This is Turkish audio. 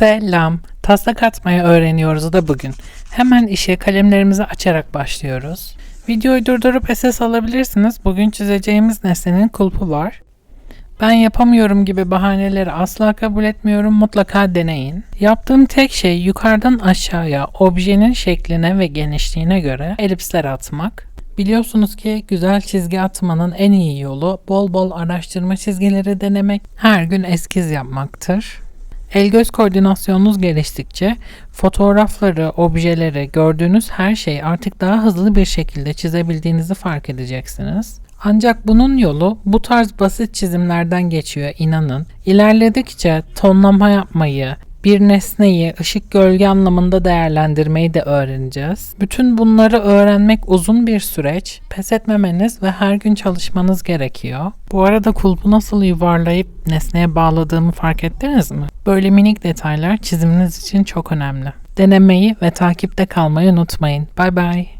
Selam. Taslak atmayı öğreniyoruz da bugün. Hemen işe kalemlerimizi açarak başlıyoruz. Videoyu durdurup SS alabilirsiniz. Bugün çizeceğimiz nesnenin kulpu var. Ben yapamıyorum gibi bahaneleri asla kabul etmiyorum. Mutlaka deneyin. Yaptığım tek şey yukarıdan aşağıya objenin şekline ve genişliğine göre elipsler atmak. Biliyorsunuz ki güzel çizgi atmanın en iyi yolu bol bol araştırma çizgileri denemek, her gün eskiz yapmaktır. El göz koordinasyonunuz geliştikçe fotoğrafları, objeleri, gördüğünüz her şeyi artık daha hızlı bir şekilde çizebildiğinizi fark edeceksiniz. Ancak bunun yolu bu tarz basit çizimlerden geçiyor inanın. İlerledikçe tonlama yapmayı, bir nesneyi ışık gölge anlamında değerlendirmeyi de öğreneceğiz. Bütün bunları öğrenmek uzun bir süreç. Pes etmemeniz ve her gün çalışmanız gerekiyor. Bu arada kulpu nasıl yuvarlayıp nesneye bağladığımı fark ettiniz mi? Böyle minik detaylar çiziminiz için çok önemli. Denemeyi ve takipte kalmayı unutmayın. Bay bay.